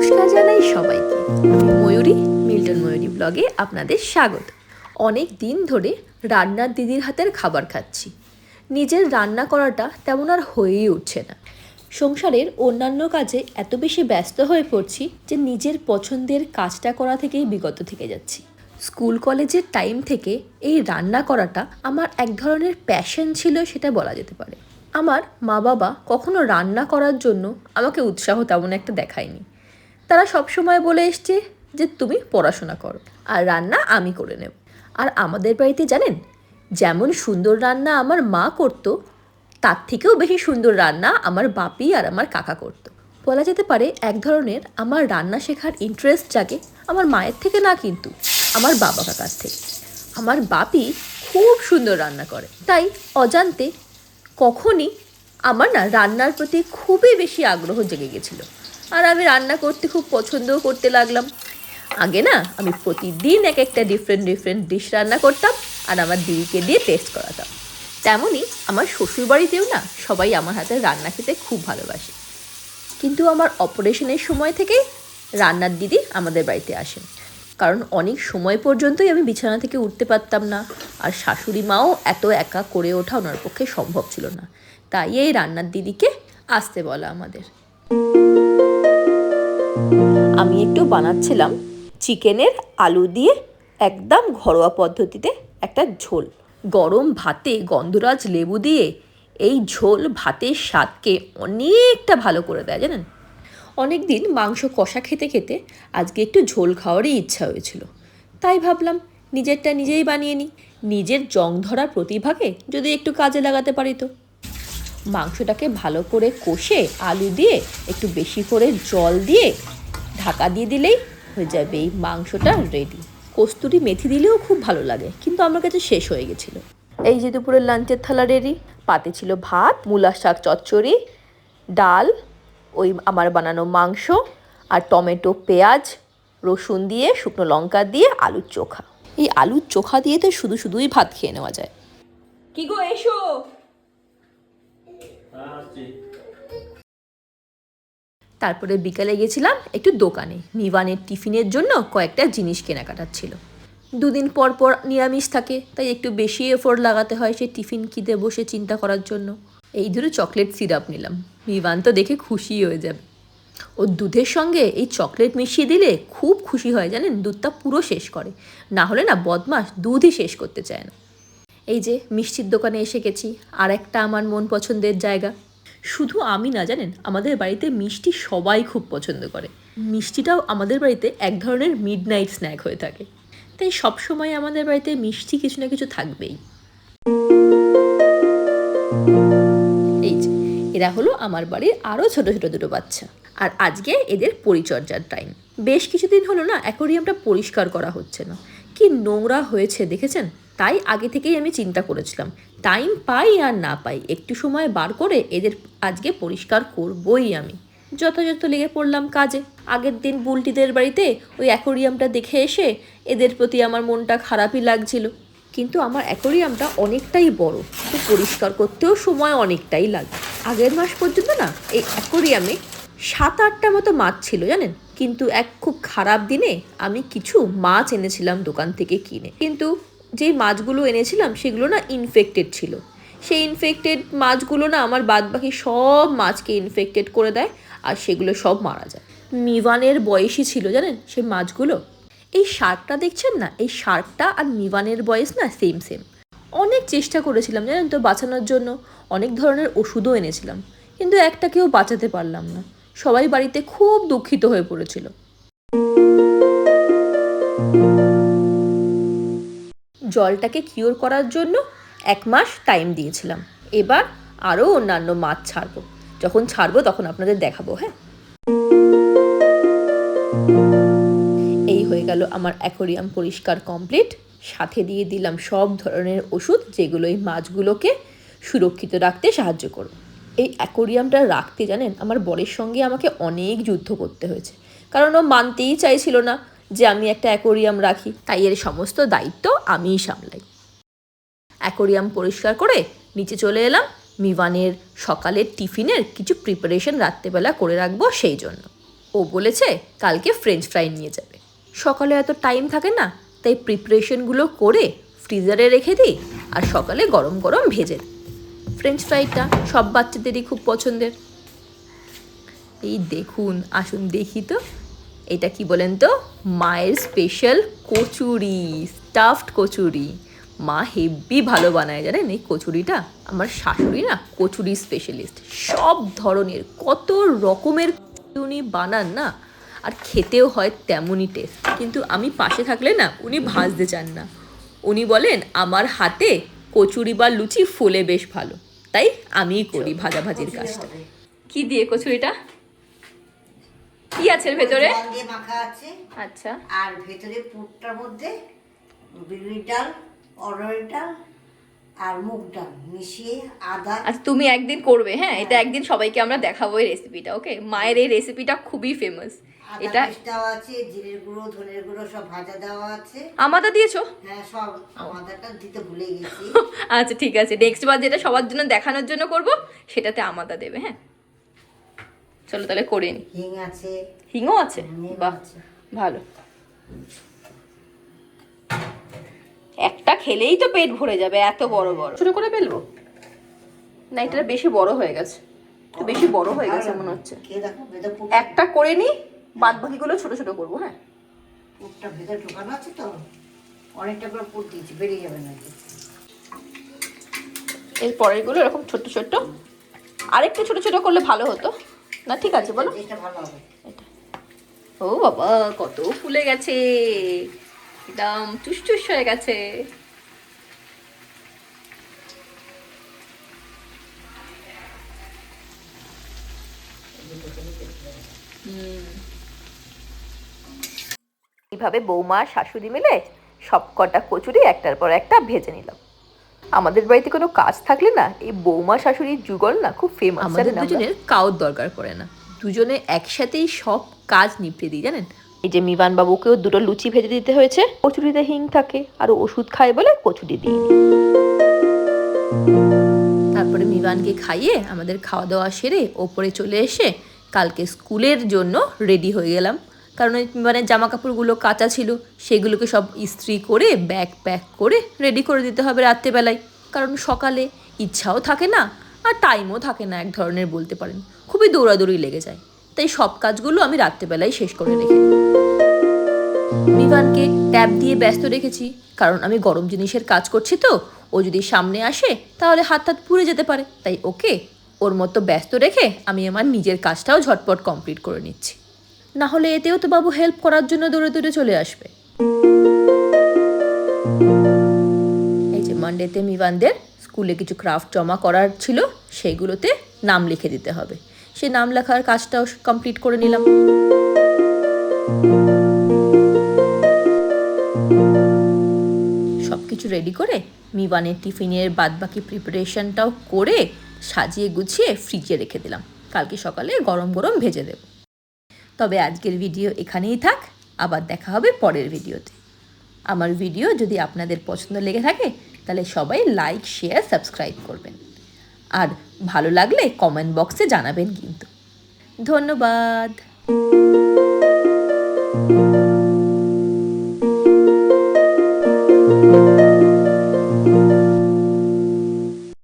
নমস্কার জানাই সবাইকে। ময়ূরী, মিল্টন ময়ূরী ব্লগে আপনাদের স্বাগত। অনেক দিন ধরে রান্নার দিদির হাতের খাবার খাচ্ছি। নিজের রান্না করাটা তেমন আর হয়েই উঠছে না। সংসারের অন্যান্য কাজে এত বেশি ব্যস্ত হয়ে পড়ছি যে নিজের পছন্দের কাজটা করা থেকেই বিগত থেকে যাচ্ছি। স্কুল কলেজের টাইম থেকে এই রান্না করাটা আমার এক ধরনের প্যাশন ছিল সেটা বলা যেতে পারে। আমার মা বাবা কখনো রান্না করার জন্য আমাকে উৎসাহ তেমন একটা দেখায়নি। তারা সবসময় বলে এসছে যে তুমি পড়াশোনা করো, আর রান্না আমি করে নেব। আর আমাদের বাড়িতে জানেন, যেমন সুন্দর রান্না আমার মা করতো, তার থেকেও বেশি সুন্দর রান্না আমার বাপি আর আমার কাকা করতো। বলা যেতে পারে এক ধরনের আমার রান্না শেখার ইন্টারেস্ট জাগে আমার মায়ের থেকে না কিন্তু আমার বাবা কাকার থেকে। আমার বাপি খুব সুন্দর রান্না করে, তাই অজান্তে কখনই আমার না রান্নার প্রতি খুবই বেশি আগ্রহ জেগে গেছিল। আর আমি রান্না করতে খুব পছন্দও করতে লাগলাম। আগে না, আমি প্রতিদিন এক একটা ডিফারেন্ট ডিফারেন্ট ডিশ রান্না করতাম আর আমার দিদিকে দিয়ে টেস্ট করাতাম। তেমনই আমার শ্বশুরবাড়িতেও না, সবাই আমার হাতে রান্না খেতে খুব ভালোবাসে। কিন্তু আমার অপারেশনের সময় থেকেই রান্নার দিদি আমাদের বাড়িতে আসেন। কারণ অনেক সময় পর্যন্তই আমি বিছানা থেকে উঠতে পারতাম না আর শাশুড়ি মাও এত একা করে ওঠা ওনার পক্ষে সম্ভব ছিল না। তাই এই রান্নার দিদিকে আসতে বলা আমাদের। একটু বানাচ্ছিলাম। চিকেনের আলু দিয়ে একদম ঘরোয়া পদ্ধতিতে একটা ঝোল। গরম ভাতে গন্ধরাজ লেবু দিয়ে এই ঝোল ভাতের স্বাদকে অনেকটা ভালো করে দেয়, জানেন? অনেক দিন মাংস কষা খেতে খেতে আজকে একটু ঝোল খাওয়ারই ইচ্ছা হয়েছিল। তাই ভাবলাম নিজেরটা নিজেই বানিয়ে নিই। নিজের জং ধরা প্রতিভাকে যদি একটু কাজে লাগাতে পারি তো। মাংসটাকে ভালো করে কষে আলু দিয়ে একটু বেশি করে জল দিয়ে ঢাকা দিয়ে দিলেই হয়ে যাবে। এই মাংসটা রেডি কস্তুরি মেথি দিলেও খুব ভালো লাগে, কিন্তু আমার কাছে শেষ হয়ে গেছিল। এই যে দুপুরের লাঞ্চের থালা রেডি পাতে ছিল ভাত, মূলা শাক চচ্চড়ি, ডাল, ওই আমার বানানো মাংস আর টমেটো, পেঁয়াজ, রসুন দিয়ে, শুকনো লঙ্কা দিয়ে, আলুর চোখা। এই আলুর চোখা দিয়ে তো শুধু শুধুই ভাত খেয়ে নেওয়া যায়। কি গো, এসো। তারপরে বিকালে গেছিলাম একটু দোকানে। মিবানের টিফিনের জন্য কয়েকটা জিনিস কেনাকাটার ছিল। দুদিন পর পর নিরামিষ থাকে, তাই একটু বেশি এফোর্ট লাগাতে হয় সে টিফিন কী দেবো সে চিন্তা করার জন্য। এই ধরে চকলেট সিরাপ নিলাম। মিবান তো দেখে খুশি হয়ে যাবে। ও দুধের সঙ্গে এই চকলেট মিশিয়ে দিলে খুব খুশি হয় জানেন, দুধটা পুরো শেষ করে। না হলে না বদমাস দুধই শেষ করতে চায় না। এই যে মিষ্টির দোকানে এসে গেছি আর একটা আমার মন পছন্দের জায়গা। শুধু আমি না, জানেন? আমাদের বাড়িতে মিষ্টি সবাই খুব পছন্দ করে। মিষ্টিটাও আমাদের বাড়িতে এক ধরনের মিড নাইট স্ন্যাক হয়ে থাকে। তাই সবসময় আমাদের বাড়িতে মিষ্টি কিছু না কিছু থাকবেই। এই যে, এরা হলো আমার বাড়ির আরও ছোট ছোট দুটো বাচ্চা। আর আজকে এদের পরিচর্যার টাইম বেশ কিছুদিন হলো না অ্যাকোরিয়ামটা পরিষ্কার করা হচ্ছে না। কি নোংরা হয়েছে, দেখেছেন? তাই আগে থেকেই আমি চিন্তা করেছিলাম। টাইম পাই আর না পাই, একটু সময় বার করে এদের আজকে পরিষ্কার করবই আমি। যথাযথ লেগে পড়লাম কাজে। আগের দিন বুলটিদের বাড়িতে ওই অ্যাকোরিয়ামটা দেখে এসে এদের প্রতি আমার মনটা খারাপই লাগছিল। কিন্তু আমার অ্যাকোরিয়ামটা অনেকটাই বড়। তো পরিষ্কার করতেও সময় অনেকটাই লাগে। আগের মাস পর্যন্ত না, এই অ্যাকোরিয়ামে সাত আটটা মতো মাছ ছিল জানেন? কিন্তু এক খুব খারাপ দিনে আমি কিছু মাছ এনেছিলাম দোকান থেকে কিনে। কিন্তু যেই মাছগুলো এনেছিলাম সেগুলো না ইনফেক্টেড ছিল। সেই ইনফেক্টেড মাছগুলো না আমার বাদ বাকি সব মাছকে ইনফেক্টেড করে দেয় আর সেগুলো সব মারা যায়। মিভানের বয়সী ছিল জানেন সেই মাছগুলো? এই শার্কটা দেখছেন না? এই শার্কটা আর মিভানের বয়স না সেম সেম অনেক চেষ্টা করেছিলাম জানেন তো বাঁচানোর জন্য, অনেক ধরনের ওষুধও এনেছিলাম। কিন্তু একটাকেও বাঁচাতে পারলাম না। সবাই বাড়িতে খুব দুঃখিত হয়ে পড়েছিল। জলটাকে কিওর করার জন্য এক মাস টাইম দিয়েছিলাম। এবার আরও অন্যান্য মাছ ছাড়বো। যখন ছাড়বো তখন আপনাদের দেখাবো হ্যাঁ? এই হয়ে গেল আমার অ্যাকোরিয়াম পরিষ্কার কমপ্লিট সাথে দিয়ে দিলাম সব ধরনের ওষুধ যেগুলো এই মাছগুলোকে সুরক্ষিত রাখতে সাহায্য করবে। এই অ্যাকোরিয়ামটা রাখতে জানেন, আমার বরের সঙ্গে আমাকে অনেক যুদ্ধ করতে হয়েছে। কারণ ও মানতেই চাইছিল না। যে আমি একটা অ্যাকোরিয়াম রাখি। তাই এর সমস্ত দায়িত্ব আমিই সামলাই। অ্যাকোরিয়াম পরিষ্কার করে নিচে চলে এলাম। মিভানের সকালের টিফিনের কিছু প্রিপারেশন রাত্রেবেলা করে রাখব সেই জন্য। ও বলেছে কালকে ফ্রেঞ্চ ফ্রাই নিয়ে যাবে। সকালে এত টাইম থাকে না, তাই প্রিপারেশনগুলো করে ফ্রিজারে রেখে দিই আর সকালে গরম গরম ভেজে ফ্রেঞ্চ ফ্রাইটা সব বাচ্চাদেরই খুব পছন্দের। এই দেখুন, আসুন দেখি তো। এটা কি বলেন তো? মায়ের স্পেশাল কচুরি স্টাফড কচুরি। মা হেভি ভালো বানায়, জানেন এই কচুরিটা? আমার শাশুড়ি না কচুরি স্পেশালিস্ট সব ধরনের, কত রকমের উনি বানান না? আর খেতেও হয় তেমনই টেস্ট কিন্তু আমি পাশে থাকলে না উনি ভাজতে চান না। উনি বলেন, আমার হাতে কচুরি বা লুচি ফুলে বেশ ভালো। তাই আমিই করি ভাজাভাজির কাজটা। কি দিয়ে কচুরিটা? কি আছে ভেতরে? জল দিয়ে মাখা আছে। আচ্ছা। আর ভেতরে পুরটার মধ্যে বিউলির ডাল অরহরের ডাল আর মুগ ডাল মিশিয়ে আদা। আচ্ছা তুমি একদিন করবে হ্যাঁ? এটা একদিন সবাইকে আমরা দেখাবো এই রেসিপিটা ওকে মায়ের এই রেসিপিটা খুবই ফেমাস এটা দেওয়া আছে জিরের গুঁড়ো ধনের গুঁড়ো সব ভাজা দেওয়া আছে। আমাদা দিয়েছ? হ্যাঁ সব আমাদেরটা দিতে ভুলে গেছি। আচ্ছা ঠিক আছে। নেক্সট বার যেটা সবার জন্য দেখানোর জন্য করব সেটাতে আমাদা দেবে হ্যাঁ? চলো তাহলে করে নি। হিং আছে। হিংও আছে? বাহ ভালো। একটা খেলেই তো পেট ভরে যাবে এত বড় বড়। ছোট করে ফেলব? না এটা বেশি বড় হয়ে গেছে। একটু বেশি বড় হয়ে গেছে মনে হচ্ছে। একটা করে নি বাদ বাকিগুলো ছোট ছোট করব হ্যাঁ? পুরটা ভেতরে ঢোকানো আছে তো অনেকটা করে পুর দিয়েছি বেরিয়ে যাবে নাকি? এর পরেরগুলো এরকম ছোট ছোট। আরেকটু ছোট ছোট করলে ভালো হতো। না ঠিক আছে বলো। এটা ভালো হবে। এটা। ও বাবা কত ফুলে গেছে। একদম টুস হয়ে গেছে। এইভাবে বৌমা শাশুড়ি মিলে সব কটা কচুরি একটার পর একটা ভেজে নিলাম। আমাদের বাড়িতে কোনো কাজ থাকলে না এই বৌমা শাশুড়ির যুগল না খুব ফেমাস আমাদের দুজনের কাউর দরকার পড়ে না। দুজনে একসাথেই সব কাজ নিপটে দিই জানেন? এই যে মিবান বাবুকেও দুটো লুচি ভেজে দিতে হয়েছে কচুরিতে হিং থাকে আর ওষুধ খায় বলে কচুরি দিই। তারপরে মিবানকে খাইয়ে আমাদের খাওয়া দাওয়া সেরে ওপরে চলে এসে কালকে স্কুলের জন্য রেডি হয়ে গেলাম। কারণ ওই মিবানের জামা কাপড়গুলো কাঁচা ছিল, সেগুলোকে সব ইস্ত্রি করে ব্যাগ প্যাক করে রেডি করে দিতে হবে রাত্রেবেলায়। কারণ সকালে ইচ্ছাও থাকে না, আর টাইমও থাকে না এক ধরনের বলতে পারেন। খুবই দৌড়াদৌড়ি লেগে যায়। তাই সব কাজগুলো আমি রাত্রেবেলায় শেষ করে রেখে দিই। বিভানকে ট্যাব দিয়ে ব্যস্ত রেখেছি, কারণ আমি গরম জিনিসের কাজ করছি তো, ও যদি সামনে আসে তাহলে হাত হাত পুড়ে যেতে পারে। তাই ওকে ওর মতো ব্যস্ত রেখে আমি আমার নিজের কাজটাও ঝটপট কমপ্লিট করে নিচ্ছি। না হলে এতেও তো বাবু হেল্প করার জন্য দৌড়ে দৌড়ে চলে আসবে। এই যে মানডেতে মিভানদের স্কুলে কিছু ক্রাফট জমা করার ছিল সেইগুলোতে নাম লিখে দিতে হবে। সে নাম লেখার কাজটাও কমপ্লিট করে নিলাম। সব কিছু রেডি করে মিবানের টিফিনের বাদবাকি প্রিপারেশনটাও করে সাজিয়ে গুছিয়ে ফ্রিজে রেখে দিলাম। কালকে সকালে গরম গরম ভেজে দেব। তবে আজকের ভিডিও এখানেই থাক। আবার দেখা হবে পরের ভিডিওতে। আমার ভিডিও যদি আপনাদের পছন্দ লেগে থাকে, তাহলে সবাই লাইক, শেয়ার, সাবস্ক্রাইব করবেন। আর ভালো লাগলে কমেন্ট বক্সে জানাবেন কিন্তু। ধন্যবাদ।